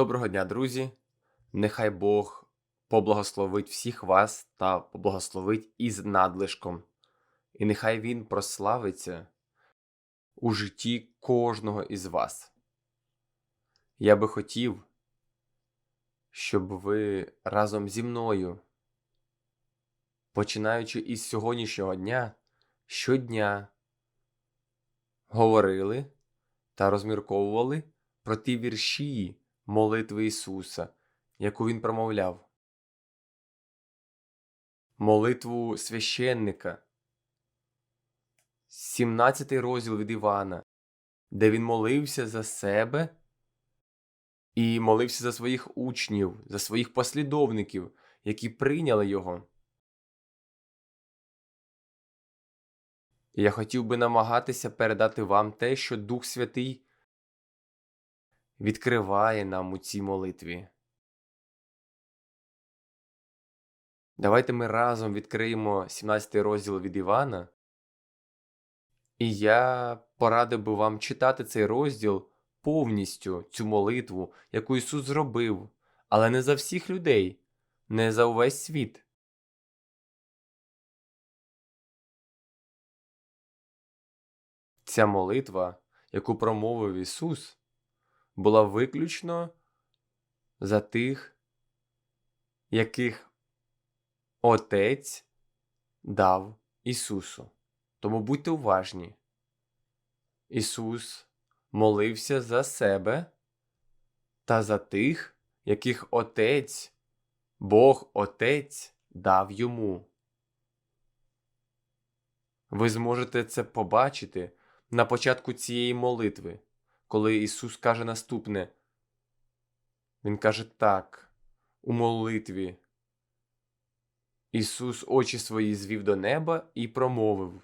Доброго дня, друзі! Нехай Бог поблагословить всіх вас та поблагословить із надлишком, і нехай Він прославиться у житті кожного із вас. Я би хотів, щоб ви разом зі мною, починаючи із сьогоднішнього дня, щодня говорили та розмірковували про ті вірші молитви Ісуса, яку Він промовляв. Молитву священника, 17 розділ від Івана, де він молився за себе і молився за своїх учнів, за своїх послідовників, які прийняли його. Я хотів би намагатися передати вам те, що Дух Святий відкриває нам у цій молитві. Давайте ми разом відкриємо 17 розділ від Івана. І я порадив би вам читати цей розділ повністю, цю молитву, яку Ісус зробив, але не за всіх людей, не за увесь світ. Ця молитва, яку промовив Ісус, була виключно за тих, яких Отець дав Ісусу. Тому будьте уважні. Ісус молився за себе та за тих, яких Отець, Бог Отець дав йому. Ви зможете це побачити на початку цієї молитви, коли Ісус каже наступне. Він каже так, у молитві. Ісус очі свої звів до неба і промовив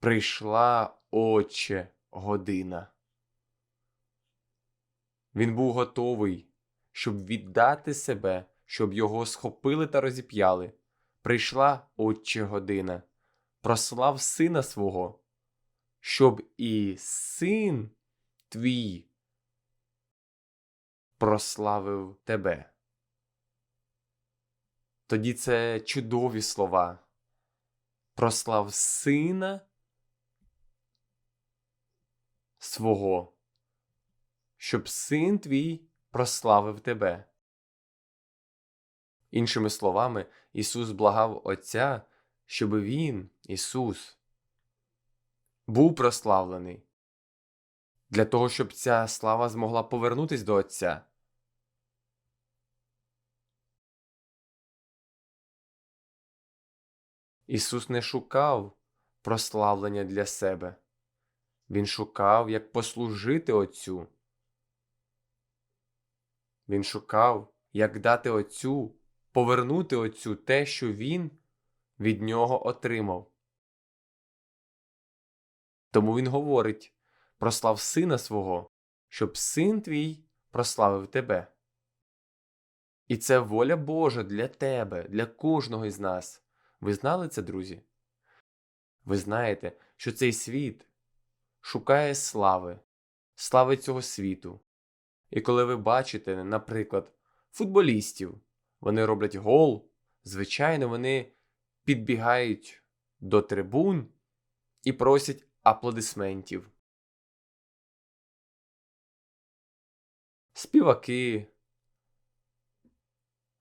Прийшла, Отче, година. Він був готовий, щоб віддати себе, щоб його схопили та розіп'яли. Прийшла, Отче, година, прослав сина свого, щоб і син твій прославив тебе. Тоді це чудові слова. Прослав сина свого, щоб син твій прославив тебе. Іншими словами, Ісус благав Отця, щоб Він, Ісус, був прославлений, для того, щоб ця слава змогла повернутись до Отця. Ісус не шукав прославлення для себе. Він шукав, як послужити Отцю. Він шукав, як дати Отцю, повернути Отцю те, що Він від нього отримав. Тому Він говорить прослав сина свого, щоб син твій прославив тебе. І це воля Божа для тебе, для кожного із нас. Ви знали це, друзі? Ви знаєте, що цей світ шукає слави, слави цього світу. І коли ви бачите, наприклад, футболістів, вони роблять гол, звичайно, вони підбігають до трибун і просять аплодисментів. Співаки,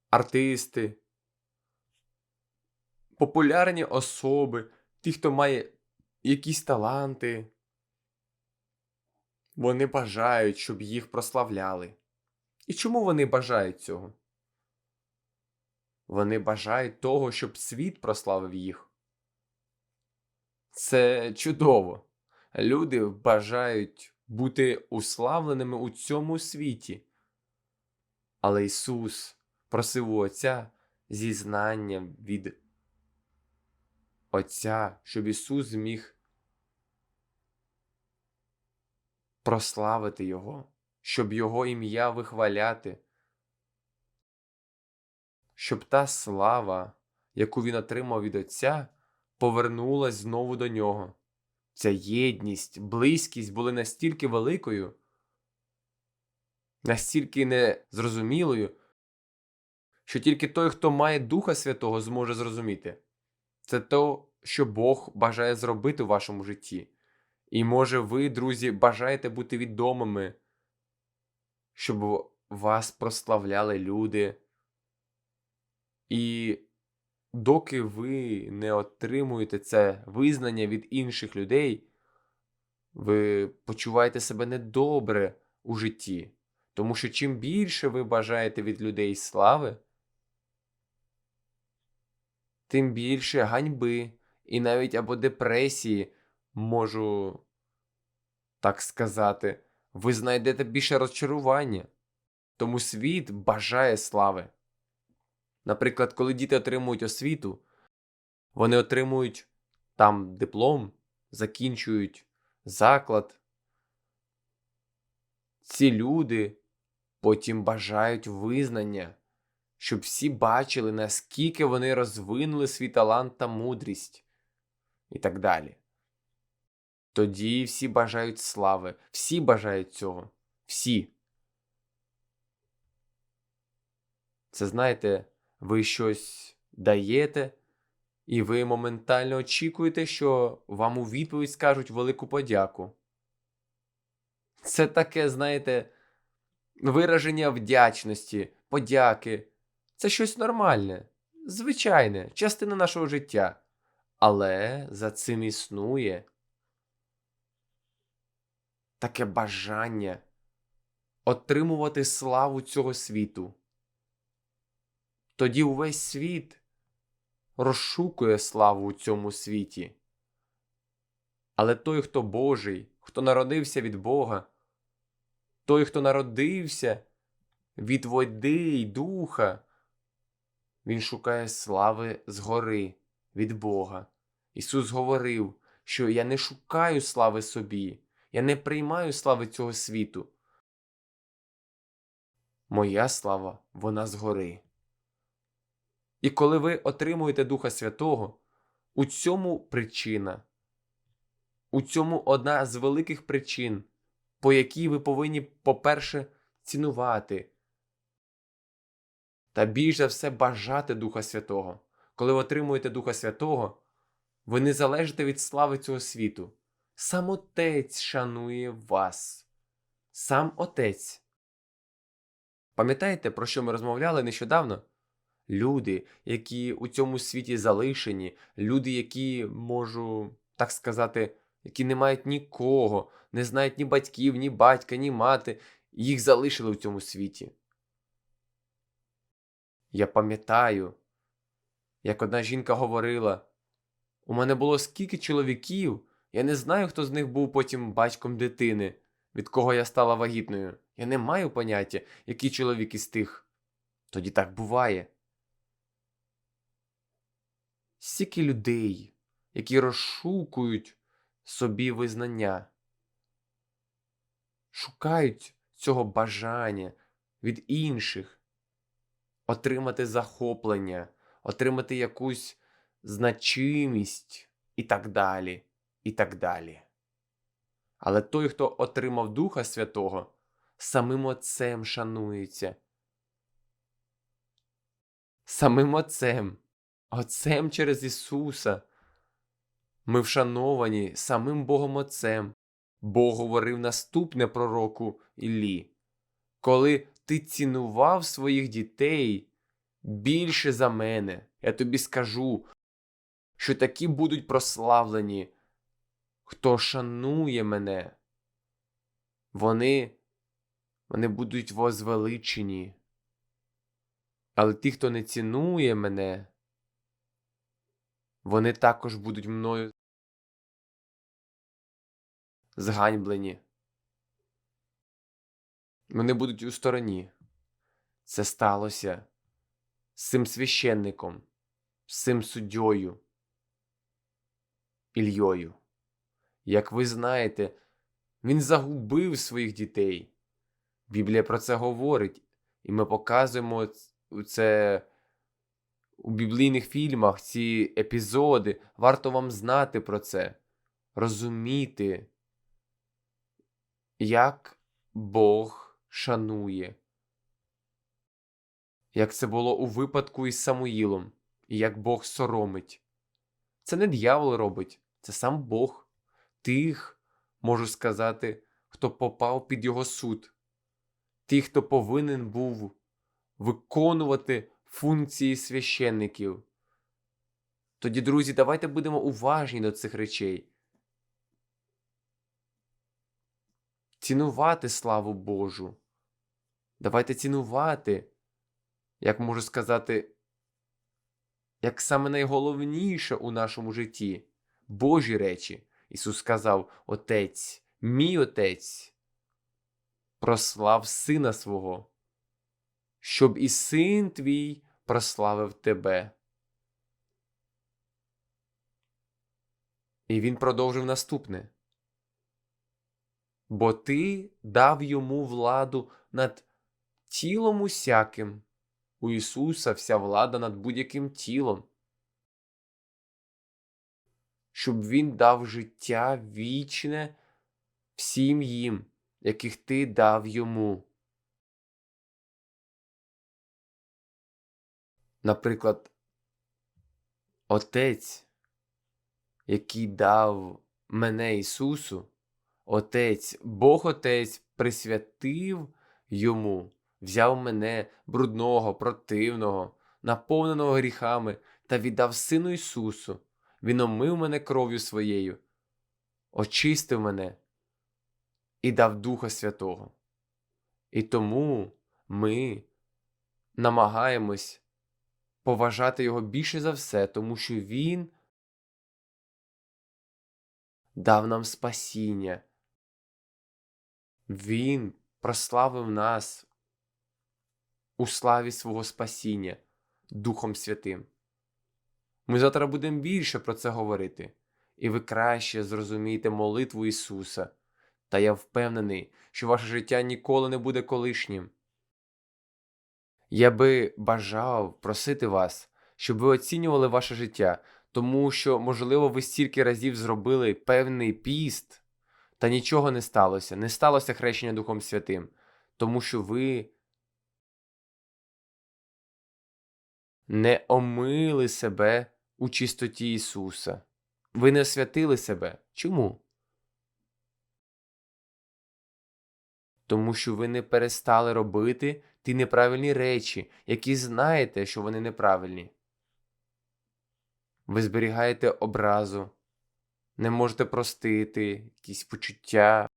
артисти, популярні особи, ті, хто має якісь таланти, вони бажають, щоб їх прославляли. І чому вони бажають цього? Вони бажають того, щоб світ прославив їх. Це чудово. Люди бажають бути уславленими у цьому світі. Але Ісус просив у Отця зізнання від Отця, щоб Ісус зміг прославити Його, щоб Його ім'я вихваляти, щоб та слава, яку Він отримав від Отця, повернулась знову до нього. Ця єдність, близькість були настільки великою, настільки незрозумілою, що тільки той, хто має Духа Святого, зможе зрозуміти. Це то, що Бог бажає зробити в вашому житті. І може ви, друзі, бажаєте бути відомими, щоб вас прославляли люди. І доки ви не отримуєте це визнання від інших людей, ви почуваєте себе недобре у житті. Тому що чим більше ви бажаєте від людей слави, тим більше ганьби і навіть або депресії, можу так сказати, ви знайдете більше розчарування. Тому світ бажає слави. Наприклад, коли діти отримують освіту, вони отримують там диплом, закінчують заклад. Ці люди потім бажають визнання, щоб всі бачили, наскільки вони розвинули свій талант та мудрість і так далі. Тоді всі бажають слави, всі бажають цього. Всі. Це знаєте, ви щось даєте, і ви моментально очікуєте, що вам у відповідь скажуть велику подяку. Це таке, знаєте, вираження вдячності, подяки. Це щось нормальне, звичайне, частина нашого життя. Але за цим існує таке бажання отримувати славу цього світу. Тоді увесь світ розшукує славу у цьому світі. Але той, хто Божий, хто народився від Бога, той, хто народився від води й духа, він шукає слави згори від Бога. Ісус говорив, що я не шукаю слави собі, я не приймаю слави цього світу. Моя слава, вона згори. І коли ви отримуєте Духа Святого, у цьому причина, у цьому одна з великих причин, по якій ви повинні, по-перше, цінувати та більш за все бажати Духа Святого. Коли ви отримуєте Духа Святого, ви не залежите від слави цього світу. Сам Отець шанує вас. Сам Отець. Пам'ятаєте, про що ми розмовляли нещодавно? Люди, які у цьому світі залишені, люди, які можу так сказати, які не мають нікого, не знають ні батьків, ні батька, ні мати, їх залишили у цьому світі. Я пам'ятаю, як одна жінка говорила: у мене було скільки чоловіків, я не знаю, хто з них був потім батьком дитини, від кого я стала вагітною. Я не маю поняття, який чоловік із тих. Тоді так буває. Стільки людей, які розшукують собі визнання, шукають цього бажання від інших, отримати захоплення, отримати якусь значимість і так далі, і так далі. Але той, хто отримав Духа Святого, самим Отцем шанується. Самим Отцем, Отцем через Ісуса. Ми вшановані самим Богом Отцем. Бог говорив наступне пророку Іллі. Коли ти цінував своїх дітей більше за мене, я тобі скажу, що такі будуть прославлені, хто шанує мене. Вони, вони будуть возвеличені. Але ті, хто не цінує мене, вони також будуть мною зганьблені. Вони будуть у стороні. Це сталося з цим священником, з цим суддєю, Ільйою. Як ви знаєте, він загубив своїх дітей. Біблія про це говорить, і ми показуємо це у біблійних фільмах, ці епізоди. Варто вам знати про це, розуміти, як Бог шанує. Як це було у випадку із Самуїлом, і як Бог соромить. Це не дьявол робить, це сам Бог. Тих, можу сказати, хто попав під його суд, тих, хто повинен був виконувати функції священників. Тоді, друзі, давайте будемо уважні до цих речей. Цінувати славу Божу. Давайте цінувати, як можу сказати, як саме найголовніше у нашому житті Божі речі. Ісус сказав: Отець, мій Отець, прослав Сина свого, щоб і син твій прославив тебе. І він продовжив наступне. Бо ти дав йому владу над тілом усяким. У Ісуса вся влада над будь-яким тілом. Щоб Він дав життя вічне всім їм, яких ти дав йому. Наприклад, Отець, який дав мене Ісусу, Отець, Бог Отець присвятив йому, взяв мене брудного, противного, наповненого гріхами, та віддав Сину Ісусу. Він омив мене кров'ю своєю, очистив мене і дав Духа Святого. І тому ми намагаємось поважати Його більше за все, тому що Він дав нам спасіння. Він прославив нас у славі свого спасіння Духом Святим. Ми завтра будемо більше про це говорити, і ви краще зрозумієте молитву Ісуса, та я впевнений, що ваше життя ніколи не буде колишнім. Я би бажав просити вас, щоб ви оцінювали ваше життя, тому що, можливо, ви стільки разів зробили певний піст, та нічого не сталося, не сталося хрещення Духом Святим, тому що ви не омили себе у чистоті Ісуса. Ви не освятили себе. Чому? Тому що ви не перестали робити ті неправильні речі, які знаєте, що вони неправильні. Ви зберігаєте образу, не можете простити якісь почуття.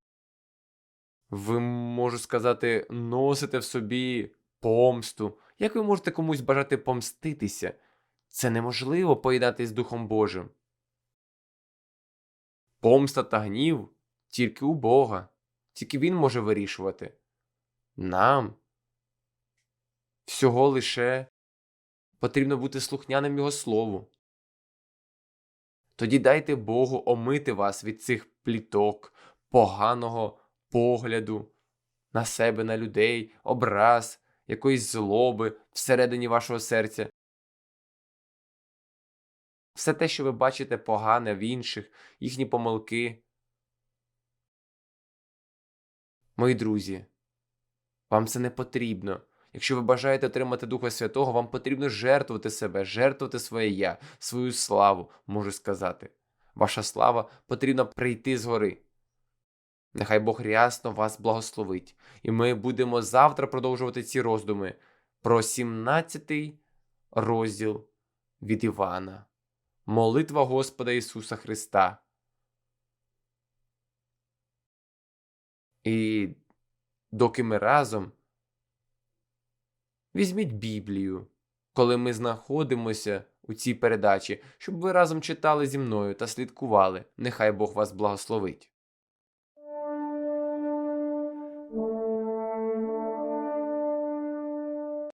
Ви, можу сказати, носите в собі помсту. Як ви можете комусь бажати помститися? Це неможливо поєднати з Духом Божим. Помста та гнів тільки у Бога, тільки Він може вирішувати. Нам всього лише потрібно бути слухняним Його Слову. Тоді дайте Богу омити вас від цих пліток, поганого погляду на себе, на людей, образ, якоїсь злоби всередині вашого серця. Все те, що ви бачите погане в інших, їхні помилки. Мої друзі, вам це не потрібно. Якщо ви бажаєте отримати Духа Святого, вам потрібно жертвувати себе, жертвувати своє я, свою славу, можу сказати. Ваша слава потрібно прийти згори. Нехай Бог рясно вас благословить, і ми будемо завтра продовжувати ці роздуми про 17-й розділ від Івана. Молитва Господа Ісуса Христа. І доки ми разом візьміть Біблію, коли ми знаходимося у цій передачі, щоб ви разом читали зі мною та слідкували. Нехай Бог вас благословить.